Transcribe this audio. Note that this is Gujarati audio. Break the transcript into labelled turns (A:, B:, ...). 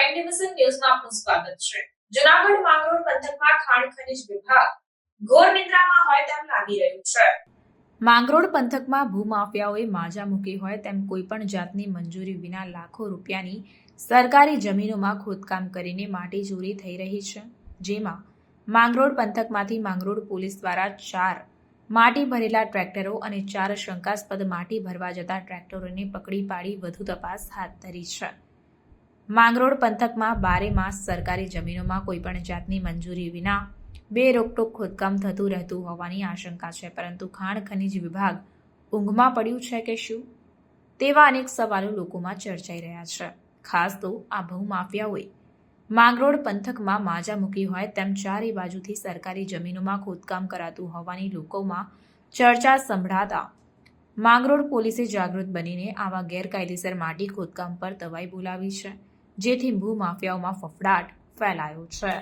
A: પ્રાઇમ ડિવિઝન ન્યૂઝમાં આપનું સ્વાગત છે. જુનાગઢ માંગરોળ પંથકમાં ખાણ ખનિજ વિભાગ ઘોર નિદ્રામાં હોય તેમ લાગી રહ્યું છે. માંગરોળ પંથકમાં ભૂમાફિયાઓએ માજા મૂકી હોય તેમ કોઈપણ જાતની મંજૂરી વિના લાખો રૂપિયાની સરકારી જમીનોમાં ખોદકામ કરીને માટી ચોરી થઈ રહી છે. જેમાં માંગરોળ પંથકમાંથી માંગરોળ પોલીસ દ્વારા ચાર માટી ભરેલા ટ્રેક્ટરો અને ચાર શંકાસ્પદ માટી ભરવા જતા ટ્રેક્ટરોને પકડી પાડી વધુ તપાસ હાથ ધરી છે. માંગરોળ પંથકમાં બારે માસ સરકારી જમીનોમાં કોઈપણ જાતની મંજૂરી વિના બે રોકટોક ખોદકામ થતું રહેતું હોવાની આશંકા છે. પરંતુ ખાણ ખનિજ વિભાગ ઊંઘમાં પડ્યું છે કે શું? તેવા અનેક સવાલો લોકોમાં ચર્ચાઈ રહ્યા છે. ખાસ તો આ ભૂમાફિયાઓએ માંગરોળ પંથકમાં માજા મૂકી હોય તેમ ચારે બાજુથી સરકારી જમીનોમાં ખોદકામ કરાતું હોવાની લોકોમાં ચર્ચા સંભળાતા માંગરોળ પોલીસે જાગૃત બનીને આવા ગેરકાયદેસર માટી ખોદકામ પર તવાઈ બોલાવી છે. જેથી ભૂમાફિયાઓમાં ફફડાટ ફેલાયો છે.